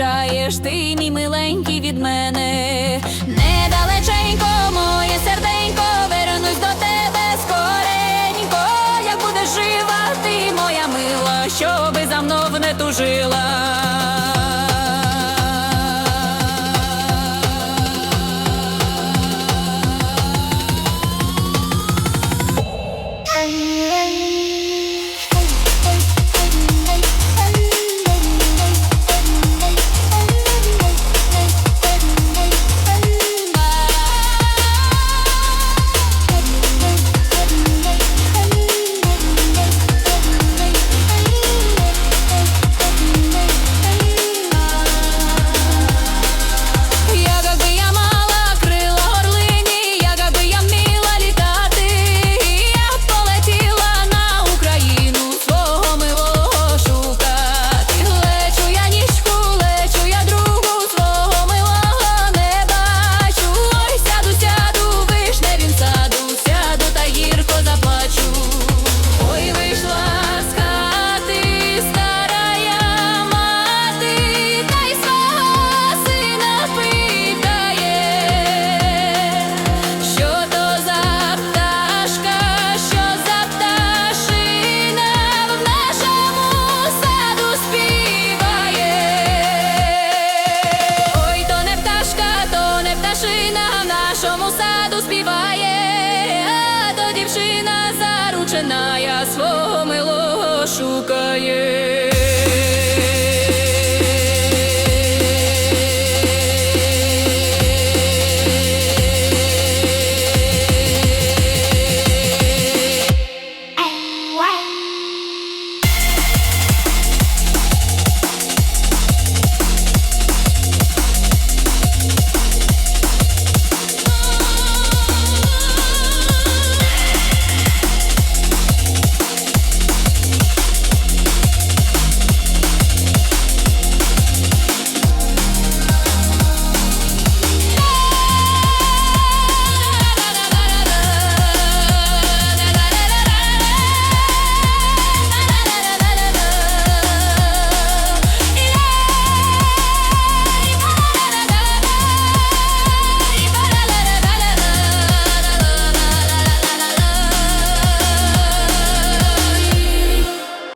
будеш ти, мій миленький від мене. Недалеченько, моє серденько, вернусь до тебе скоренько. Як будеш жива, ти моя мила, щоби за мною не тужила. Нашому саду співає, а то дівчина заручена, я свого милого шукає.